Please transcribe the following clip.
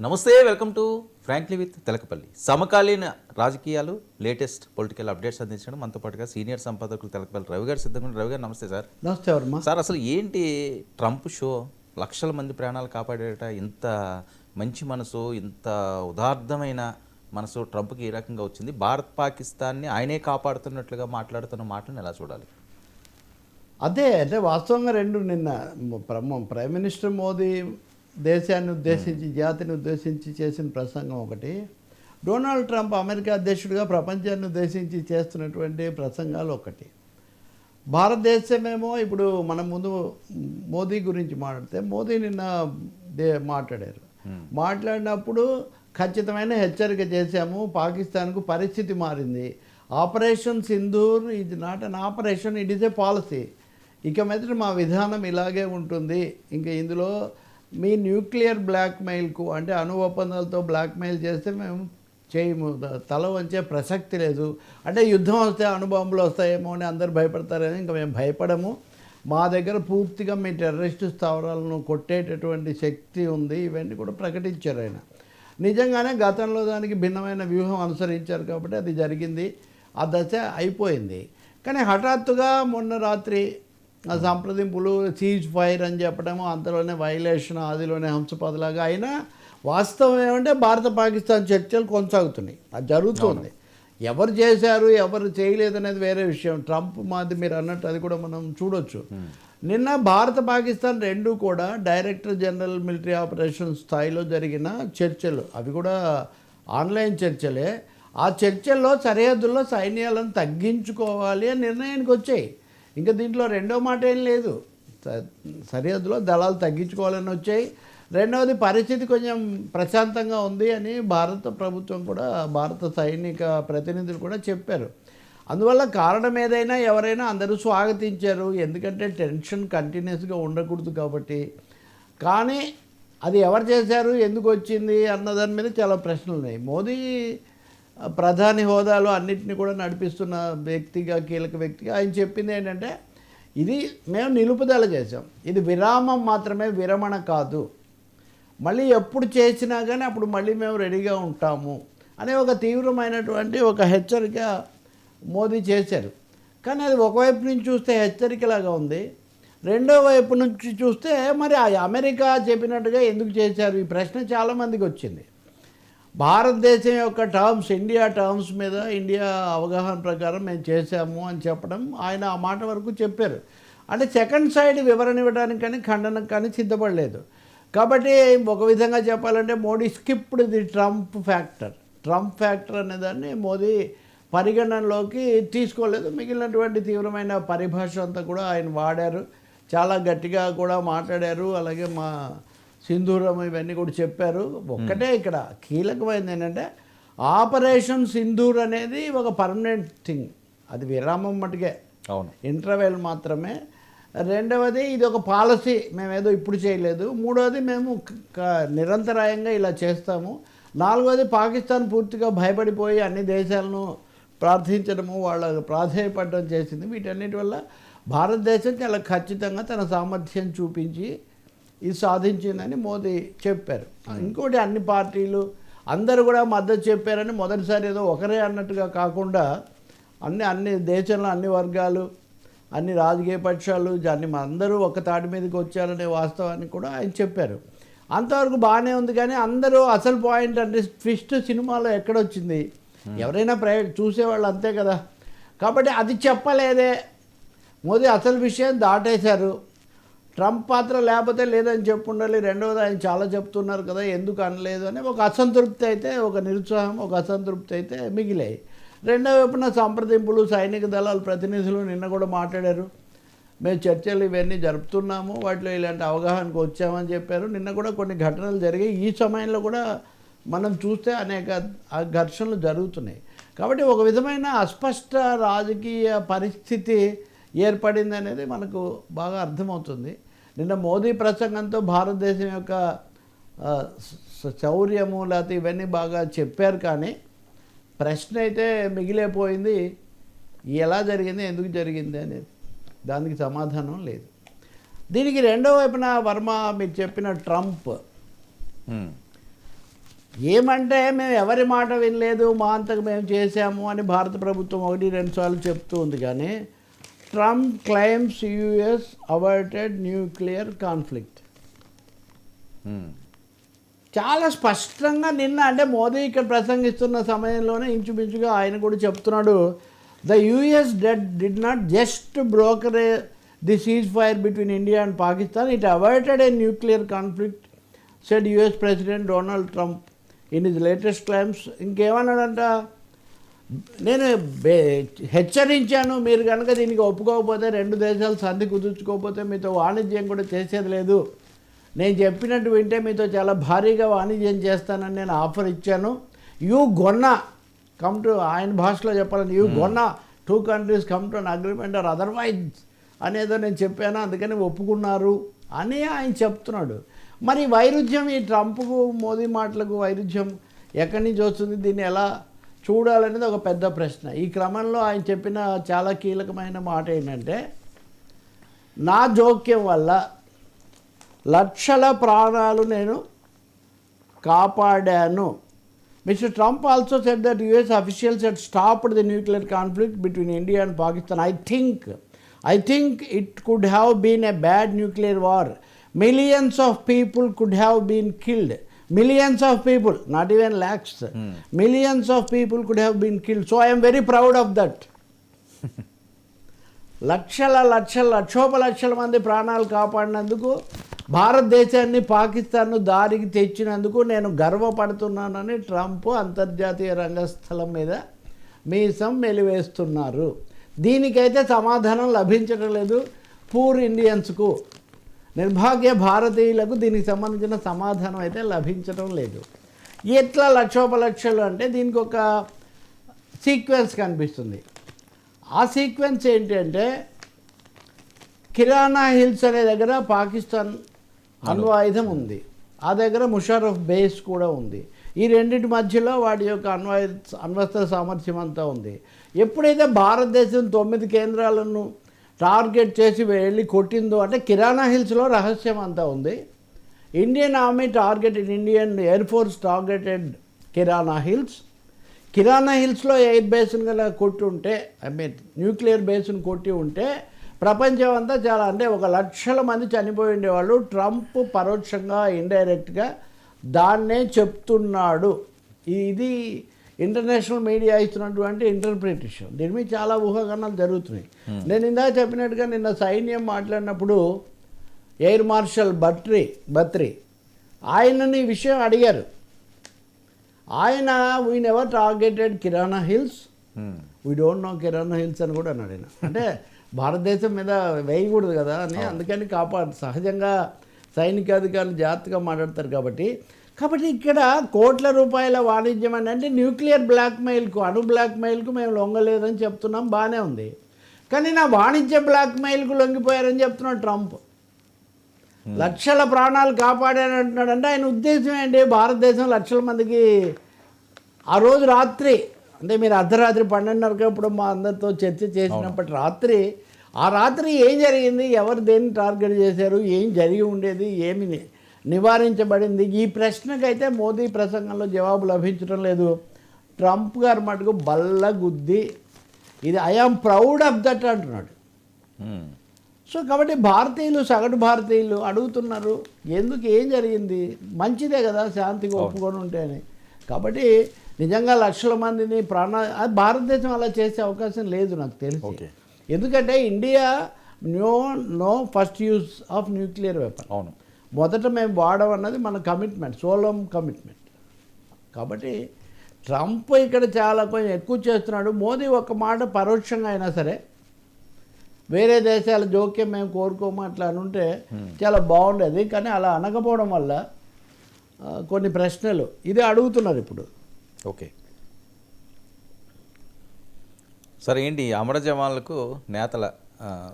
నమస్తే welcome to Frankly with Telakapalli. సమకాలీన రాజకీయాలు లేటెస్ట్ పొలిటికల్ అప్డేట్స్ అందించడం మనతో పాటుగా సీనియర్ సంపాదకులు తెలకపల్లి రవి గారు సిద్ధంగా. రవి గారు నమస్తే సార్. నమస్తే వర్మ సార్ అసలు ఏంటి ట్రంప్ షో? లక్షల మంది ప్రాణాలు కాపాడేట ఇంత మంచి మనసు ఇంత ఉదార్థమైన మనసు ట్రంప్కి ఏ రకంగా వచ్చింది. భారత్ పాకిస్తాన్ని ఆయనే కాపాడుతున్నట్లుగా మాట్లాడుతున్న మాటలను ఎలా చూడాలి? అదే అంటే వాస్తవంగా రెండు నిన్న ప్ర- ప్రైమ్ మినిస్టర్ మోదీ దేశాన్ని ఉద్దేశించి జాతిని ఉద్దేశించి చేసిన ప్రసంగం ఒకటి. డొనాల్డ్ ట్రంప్ అమెరికా అధ్యక్షుడిగా ప్రపంచాన్ని ఉద్దేశించి చేస్తున్నటువంటి ప్రసంగాలు ఒకటి. భారతదేశమేమో ఇప్పుడు మనం ముందు మోదీ గురించి మాట్లాడితే మోదీ నిన్న దే మాట్లాడారు. మాట్లాడినప్పుడు ఖచ్చితమైన హెచ్చరిక చేశాము పాకిస్తాన్కు పరిస్థితి మారింది. ఆపరేషన్ సింధూర్ ఇది not an operation it is a policy ఇక మీదట మా విధానం ఇలాగే ఉంటుంది. ఇంకా ఇందులో మీ న్యూక్లియర్ బ్లాక్మెయిల్కు అంటే అణు ఒప్పందాలతో బ్లాక్మెయిల్ చేస్తే మేము చేయము. తల వంచే ప్రసక్తి లేదు. అంటే యుద్ధం వస్తే అణుబాంబులు వస్తాయేమో అని అందరు భయపడతారని ఇంకా మేము భయపడము. మా దగ్గర పూర్తిగా మీ టెర్రరిస్ట్ స్థావరాలను కొట్టేటటువంటి శక్తి ఉంది. ఇవన్నీ కూడా ప్రకటించారు ఆయన. నిజంగానే గతంలో దానికి భిన్నమైన వ్యూహం అనుసరించారు కాబట్టి అది జరిగింది. ఆ దశ అయిపోయింది. కానీ హఠాత్తుగా మొన్న రాత్రి సంప్రదింపులు సీజ్ ఫైర్ అని చెప్పడము అంతలోనే వైలేషన్ ఆదిలోనే హంసపదలాగా అయినా వాస్తవం ఏమంటే భారత పాకిస్తాన్ చర్చలు కొనసాగుతున్నాయి. అది జరుగుతుంది. ఎవరు చేశారు ఎవరు చేయలేదనేది వేరే విషయం. ట్రంప్ మాది మీరు అన్నట్టు అది కూడా మనం చూడొచ్చు. నిన్న భారత పాకిస్తాన్ రెండు కూడా డైరెక్టర్ జనరల్ మిలిటరీ ఆపరేషన్ స్థాయిలో జరిగిన చర్చలు. అవి కూడా ఆన్లైన్ చర్చలే. ఆ చర్చల్లో సరిహద్దుల్లో సైన్యాలను తగ్గించుకోవాలి అని నిర్ణయానికి వచ్చాయి. ఇంకా దీంట్లో రెండో మాట ఏం లేదు. స- సరిహద్దులో దళాలు తగ్గించుకోవాలని వచ్చాయి. రెండవది పరిస్థితి కొంచెం ప్రశాంతంగా ఉంది అని భారత ప్రభుత్వం కూడా భారత సైనిక ప్రతినిధులు కూడా చెప్పారు. అందువల్ల కారణం ఏదైనా ఎవరైనా అందరూ స్వాగతించారు. ఎందుకంటే టెన్షన్ కంటిన్యూస్గా ఉండకూడదు కాబట్టి. కానీ అది ఎవరు చేశారు? ఎందుకు వచ్చింది? అన్న దాని మీద చాలా ప్రశ్నలు ఉన్నాయి. మోదీ ప్రధాని హోదాలో అన్నింటినీ కూడా నడిపిస్తున్న వ్యక్తిగా కీలక వ్యక్తిగా ఆయన చెప్పింది ఏంటంటే ఇది మేము నిలుపుదల చేసాం ఇది విరామం మాత్రమే విరమణ కాదు. మళ్ళీ ఎప్పుడు చేసినా కానీ అప్పుడు మళ్ళీ మేము రెడీగా ఉంటాము అనే ఒక తీవ్రమైనటువంటి ఒక హెచ్చరిక మోదీ చేశారు. కానీ అది ఒకవైపు నుంచి చూస్తే హెచ్చరికలాగా ఉంది. రెండో వైపు నుంచి చూస్తే మరి ఆ అమెరికా చెప్పినట్టుగా ఎందుకు చేశారు? ఈ ప్రశ్న చాలామందికి వచ్చింది. భారతదేశం యొక్క టర్మ్స్ ఇండియా టర్మ్స్ మీద ఇండియా అవగాహన ప్రకారం మేము చేశాము అని చెప్పడం ఆయన ఆ మాట వరకు చెప్పారు. అంటే సెకండ్ సైడ్ వివరణ ఇవ్వడానికి కానీ ఖండనకు కానీ సిద్ధపడలేదు. కాబట్టి ఒక విధంగా చెప్పాలంటే Modi skipped the Trump factor Trump factor అనే దాన్ని మోదీ పరిగణనలోకి తీసుకోలేదు. మిగిలినటువంటి తీవ్రమైన పరిభాష అంతా కూడా ఆయన వాడారు. చాలా గట్టిగా కూడా మాట్లాడారు. అలాగే మా సింధూరం ఇవన్నీ కూడా చెప్పారు. ఒక్కటే ఇక్కడ కీలకమైనది ఏంటంటే ఆపరేషన్ సింధూర్ అనేది ఒక పర్మనెంట్ థింగ్. అది విరామం మటుకే. అవును. ఇంటర్వెల్ మాత్రమే. రెండవది ఇది ఒక పాలసీ. మేము ఏదో ఇప్పుడు చేయలేదు. మూడవది మేము నిరంతరాయంగా ఇలా చేస్తాము. నాలుగవది పాకిస్తాన్ పూర్తిగా భయపడిపోయి అన్ని దేశాలను ప్రార్థించడము వాళ్ళ ప్రాధేయపడడం చేసింది. వీటన్నిటి వల్ల భారతదేశం చాలా ఖచ్చితంగా తన సామర్థ్యం చూపించి ఇది సాధించిందని మోదీ చెప్పారు. ఇంకోటి అన్ని పార్టీలు అందరూ కూడా మద్దతు చెప్పారని మొదటిసారి ఏదో ఒకరే అన్నట్టుగా కాకుండా అన్ని అన్ని దేశంలో అన్ని వర్గాలు అన్ని రాజకీయ పక్షాలు దాన్ని అందరూ ఒక తాటి మీదకి వచ్చారనే వాస్తవాన్ని కూడా ఆయన చెప్పారు. అంతవరకు బాగానే ఉంది కానీ అందరూ అసలు పాయింట్ అంటే ట్విస్ట్ సినిమాలో ఎక్కడొచ్చింది? ఎవరైనా ప్రయ చూసేవాళ్ళు అంతే కదా. కాబట్టి అది చెప్పలేదే. మోదీ అసలు విషయం దాటేశారు. ట్రంప్ పాత్ర లేకపోతే లేదని చెప్పుండాలి. రెండవది ఆయన చాలా చెప్తున్నారు కదా ఎందుకు అనలేదు అని. ఒక అసంతృప్తి అయితే ఒక నిరుత్సాహం ఒక అసంతృప్తి అయితే మిగిలాయి. రెండవ వైపున సంప్రదింపులు సైనిక దళాల ప్రతినిధులు నిన్న కూడా మాట్లాడారు. మేము చర్చలు ఇవన్నీ జరుపుతున్నాము వాటిలో ఇలాంటి అవగాహనకు వచ్చామని చెప్పారు. నిన్న కూడా కొన్ని ఘటనలు జరిగాయి. ఈ సమయంలో కూడా మనం చూస్తే అనేక ఆ ఘర్షణలు జరుగుతున్నాయి. కాబట్టి ఒక విధమైన అస్పష్ట రాజకీయ పరిస్థితి ఏర్పడింది అనేది మనకు బాగా అర్థమవుతుంది. నిన్న మోదీ ప్రసంగంతో భారతదేశం యొక్క శౌర్యము లేకపోతే ఇవన్నీ బాగా చెప్పారు కానీ ప్రశ్న అయితే మిగిలిపోయింది. ఎలా జరిగింది ఎందుకు జరిగింది అనేది దానికి సమాధానం లేదు. దీనికి రెండో వైపున వర్మ మీరు చెప్పిన ట్రంప్. ఏమంటే మేము ఎవరి మాట వినలేదు మా అంతకు మేము చేశాము అని భారత ప్రభుత్వం ఒకటి రెండు సార్లు చెప్తూ ఉంది కానీ Trump claims US averted nuclear conflict. చాలా స్పష్టంగా నిన్న అంటే మోదీ ఇక్కడ ప్రసంగిస్తున్న సమయంలోనే ఇంచుమించుగా ఆయన కూడా చెప్తున్నాడు the US did did not just broker the ceasefire between India and Pakistan it avoided a nuclear conflict said US president Donald Trump in his latest claims ఇంకేమన్నాడంట? నేను హెచ్చరించాను. మీరు కనుక దీనికి ఒప్పుకోకపోతే రెండు దేశాలు సంధి కుదుర్చుకోకపోతే మీతో వాణిజ్యం కూడా చేసేది లేదు. నేను చెప్పినట్టు వింటే మీతో చాలా భారీగా వాణిజ్యం చేస్తానని నేను ఆఫర్ ఇచ్చాను. యూ గొన్న కమ్ టు ఆయన భాషలో చెప్పాలని you gonna two countries come to an agreement or otherwise అనేదో నేను చెప్పాను. అందుకని ఒప్పుకున్నారు అని ఆయన చెప్తున్నాడు. మరి వైరుధ్యం ఈ ట్రంప్కు మోదీ మాటలకు వైరుధ్యం ఎక్కడి నుంచి వస్తుంది? దీన్ని ఎలా చూడాలనేది ఒక పెద్ద ప్రశ్న. ఈ క్రమంలో ఆయన చెప్పిన చాలా కీలకమైన మాట ఏంటంటే నా జోక్యం వల్ల లక్షల ప్రాణాలు నేను కాపాడాను. Mister Trump also said that US officials had stopped the nuclear conflict between India and Pakistan. I think I think it could have been a bad nuclear war. Millions of people could have been killed. Millions of people not even lakhs millions of people could have been killed so I'm very proud of that లక్షల లక్షల లక్షోపలక్షల మంది ప్రాణాలు కాపాడినందుకు భారతదేశాన్ని పాకిస్తాన్ను దారికి తెచ్చినందుకు నేను గర్వపడుతున్నానని Trump అంతర్జాతీయ రంగస్థలం మీద మీసం మెలివేస్తున్నారు. దీనికైతే సమాధానం లభించడం లేదు. పూర్ ఇండియన్స్కు నిర్భాగ్య భారతీయులకు దీనికి సంబంధించిన సమాధానం అయితే లభించడం లేదు. ఎట్లా లక్షోపలక్షలు అంటే దీనికి ఒక సీక్వెన్స్ కనిపిస్తుంది. ఆ సీక్వెన్స్ ఏంటంటే కిరాణా హిల్స్ అనే దగ్గర పాకిస్తాన్ అణ్వాయుధం ఉంది. ఆ దగ్గర ముషారఫ్ బేస్ కూడా ఉంది. ఈ రెండింటి మధ్యలో వాడి యొక్క అణ్వాయు అణ్వస్త్ర సామర్థ్యం అంతా ఉంది. ఎప్పుడైతే భారతదేశం తొమ్మిది కేంద్రాలను టార్గెట్ చేసి వెళ్ళి కొట్టిందో అంటే కిరాణా హిల్స్లో రహస్యం అంతా ఉంది. Indian Army targeted Indian Air Force targeted Kirana Hills. Kirana హిల్స్లో ఎయిర్ బేస్ను గల కొట్టి ఉంటే ఐ మీన్ న్యూక్లియర్ బేస్ను కొట్టి ఉంటే ప్రపంచం అంతా చాలా అంటే ఒక లక్షల మంది చనిపోయి ఉండేవాళ్ళు. ట్రంప్ పరోక్షంగా ఇండైరెక్ట్గా దాన్నే చెప్తున్నాడు. ఇది ఇంటర్నేషనల్ మీడియా ఇస్తున్నటువంటి ఇంటర్ప్రిటేషన్ దీని మీద చాలా ఊహాగానాలు జరుగుతున్నాయి. నేను ఇందాక చెప్పినట్టుగా నిన్న సైన్యం మాట్లాడినప్పుడు ఎయిర్ మార్షల్ బట్రీ బత్రి ఆయనని ఈ విషయం అడిగారు. ఆయన we never targeted Kirana Hills. We don't know Kirana Hills అని కూడా అన్నాడు ఆయన. అంటే భారతదేశం మీద వేయకూడదు కదా అని అందుకని కాపాడు సహజంగా సైనికాధికారులు జాగ్రత్తగా మాట్లాడతారు కాబట్టి కాబట్టి ఇక్కడ కోట్ల రూపాయల వాణిజ్యం అని అంటే న్యూక్లియర్ బ్లాక్మెయిల్కు అణు బ్లాక్మెయిల్కు మేము లొంగలేదని చెప్తున్నాం బాగానే ఉంది. కానీ నా వాణిజ్య బ్లాక్మెయిల్కు లొంగిపోయారని చెప్తున్నాడు ట్రంప్. లక్షల ప్రాణాలు కాపాడానంటున్నాడు అంటే ఆయన ఉద్దేశం ఏంటి? భారతదేశం లక్షల మందికి ఆ రోజు రాత్రి అంటే మీరు అర్ధరాత్రి పన్నెండున్నరకు ఇప్పుడు మా అందరితో చర్చ చేసినప్పటి రాత్రి ఆ రాత్రి ఏం జరిగింది? ఎవరు దేన్ని టార్గెట్ చేశారు? ఏం జరిగి ఉండేది? ఏమి నివారించబడింది. ఈ ప్రశ్నకైతే మోదీ ప్రసంగంలో జవాబు లభించడం లేదు. ట్రంప్ గారు మటుకు బల్ల గుద్ది ఇది I am proud of that అంటున్నాడు. సో కాబట్టి భారతీయులు సగటు భారతీయులు అడుగుతున్నారు. ఎందుకు? ఏం జరిగింది? మంచిదే కదా శాంతిగా ఒప్పుకొని ఉంటే అని కాబట్టి నిజంగా లక్షల మందిని ప్రాణ అది భారతదేశం అలా చేసే అవకాశం లేదు నాకు తెలిసి. ఎందుకంటే India no no first use of nuclear weapon. అవును. మొదట మేము వాడడం అన్నది మన కమిట్మెంట్ సోలం కమిట్మెంట్ కాబట్టి ట్రంప్ ఇక్కడ చాలా కొంచెం ఎక్కువ చేస్తున్నాడు. మోదీ ఒక మాట పరోక్షంగా అయినా సరే వేరే దేశాల జోక్యం మేము కోరుకోము అట్లా అని ఉంటే చాలా బాగుండేది. కానీ అలా అనకపోవడం వల్ల కొన్ని ప్రశ్నలు. ఇది అడుగుతున్నారు ఇప్పుడు. ఓకే. సరే ఏంటి అమర జవాన్లకు నేతల